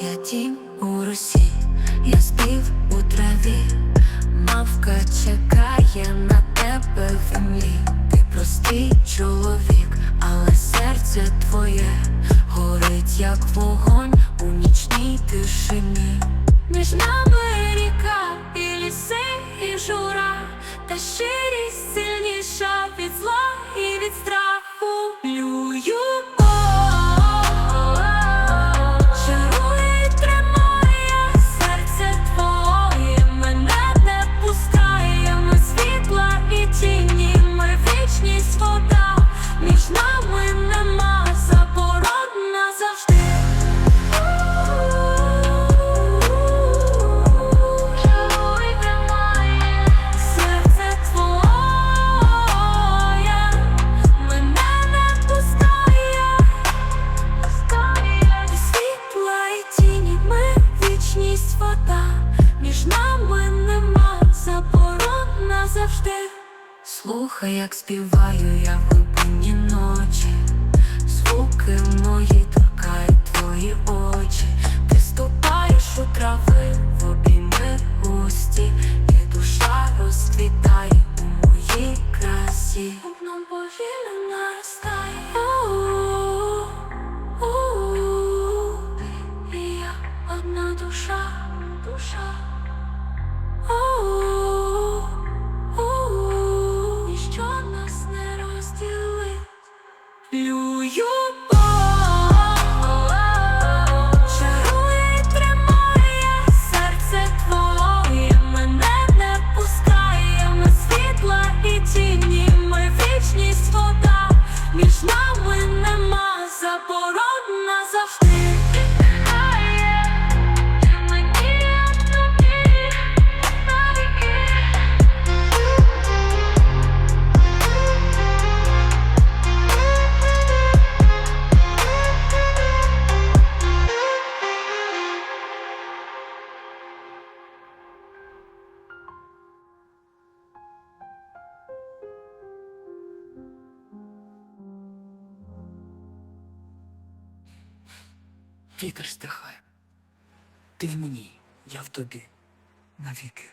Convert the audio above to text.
Я тінь у росі, я спів у траві, мавка чекає на тебе в землі. Ти простий чоловік, але серце твоє горить, як вогонь у нічній тишині. Між нами ріка, і ліси, і жура, та щирість сильніша від зла і від страху. Назавжди. Слухай, як співаю я в глибині ночі, звуки мої торкають твої очі, Вітер стихає. Ти в мені, я в тобі навіки.